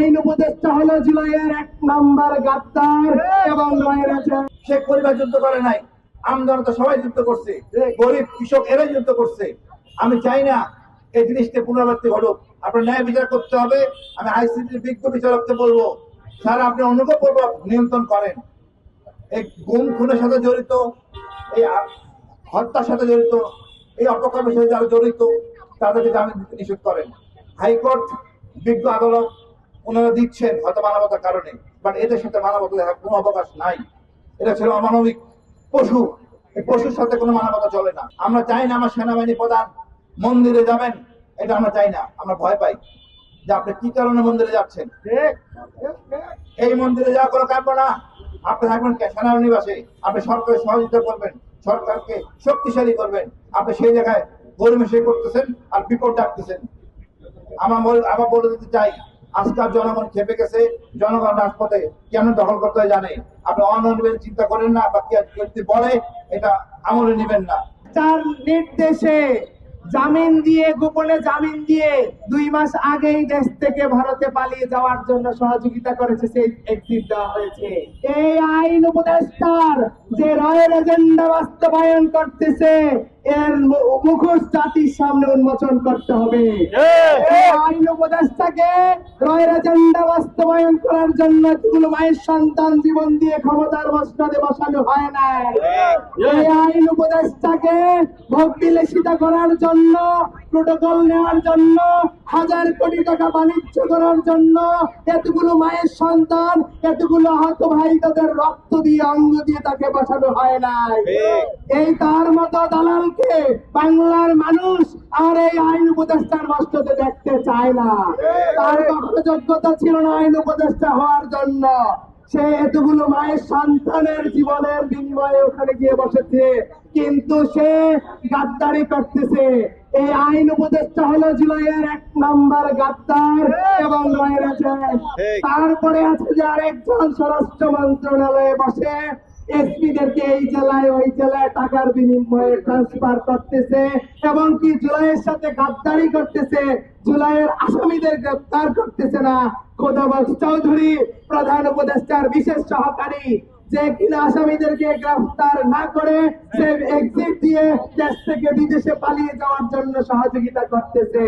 আইন উপদেষ্টা হলো জুলাইয়ের এক নাম্বার গাদ্দার। এবং শেখ পরিবার যুদ্ধ করে নাই। আমজনতা সবাই যুদ্ধ করছে। গরিব কৃষক এরাই যুদ্ধ করছে। আমি চাই না এই জিনিসটা পুনরাবৃত্তি ঘটুক। আপনার ন্যায় বিচার করতে হবে। আমি আইসিটির বিজ্ঞ বিচারককে বলব স্যার আপনি অনুগ্রহপূর্বক নিয়ন্ত্রণ করেন। এই গুম খুনের সাথে জড়িত এই হত্যার সাথে জড়িত এই অপকর্মের সাথে যারা জড়িত তাদেরকে জামিন দিতে নিষেধ করেন। হাইকোর্ট বিজ্ঞ আদালত ওনারা দিচ্ছেন হয়তো মানবতার কারণে বাট এদের সাথে মানবতা দেখার কোনো অবকাশ নাই। এটা ছিল অমানবিক পশু। পশুর সাথে কোনো মানবতা চলে না। আমরা চাই না আমার সেনাবাহিনী প্রধান মন্দিরে যাবেন। এটা আমরা চাই না। আমরা ভয় পাই যে আপনি কি কারণে মন্দিরে যাচ্ছেন? এই মন্দিরে যাওয়া কোনো কাম্য না। আপনি থাকবেন সেনানিবাসে আপনি সরকারের সহযোগিতা করবেন। সরকারকে শক্তিশালী করবেন। আপনি সেই জায়গায় গরিমেশে করতেছেন আর বিপদ ডাকতেছেন। আমার আমার বলে দিতে চাই আজকাল জনগণ খেপে গেছে, জনগণ রাজপথে কেন দখল করতে জানে? আপনি অনিবেন চিন্তা করেন না, বা যদি বলে, এটা আমলে নেবেন না। তার নির্দেশে জামিন দিয়ে, গোপনে জামিন দিয়ে দুই মাস আগেই দেশ থেকে ভারতে পালিয়ে যাওয়ার জন্য সহযোগিতা করেছে সেই এক্সিট দেওয়া হয়েছে। এই আইন উপদেষ্টার যে রয়ের এজেন্ডা বাস্তবায়ন করতেছে এর মুখোশ জাতির সামনে উন্মোচন করতে হবে। আইন উপদেষ্টাকে রয়ের এজেন্ডা বাস্তবায়ন করার জন্য এতগুলো মায়ের সন্তান জীবন দিয়ে ক্ষমতার মসনদে বসানো হয় এই আইন উপদেষ্টাকে ভোগ বিলাসিতা করার জন্য প্রোটোকল নেওয়ার জন্য হাজার কোটি টাকা বাণিজ্য করার জন্য এতগুলো মায়ের সন্তান এতগুলো আহত ভাই তাদের রক্ত দিয়ে অঙ্গ দিয়ে তাকে বসানো হয় নাই। এই তার মতো দালালকে বাংলার মানুষ আর এই আইন উপদেষ্টার মস্ততে দেখতে চায় না। তার কখনো যোগ্যতা ছিল না আইন উপদেষ্টা হওয়ার জন্য। সে এতগুলো মায়ের সন্তানের জীবনের বিনিময়ে ওখানে গিয়ে বসেছে। কিন্তু সে গাদ্দারি করতেছে। এই আইন উপদেষ্টা হলো জুলাইয়ের এক নম্বর গাদ্দার এবং তারপরে আছে যে আরেকজন স্বরাষ্ট্র মন্ত্রণালয়ে বসে। এসপিদেরকে এই জেলায়, ওই জেলায় টাকার বিনিময়ে ট্রান্সফার করতেছে এবং কি জুলাইয়ের সাথে গাদ্দারি করতেছে? জুলাইয়ের আসামিদের গ্রেপ্তার করতেছে না। খোদাবাস চৌধুরী, প্রধান উপদেষ্টার বিশেষ সহকারী, যে কিনা আসামিদেরকে গ্রেফতার না করে সে এক্সিট দিয়ে দেশ থেকে বিদেশে পালিয়ে যাওয়ার জন্য সহযোগিতা করতেছে।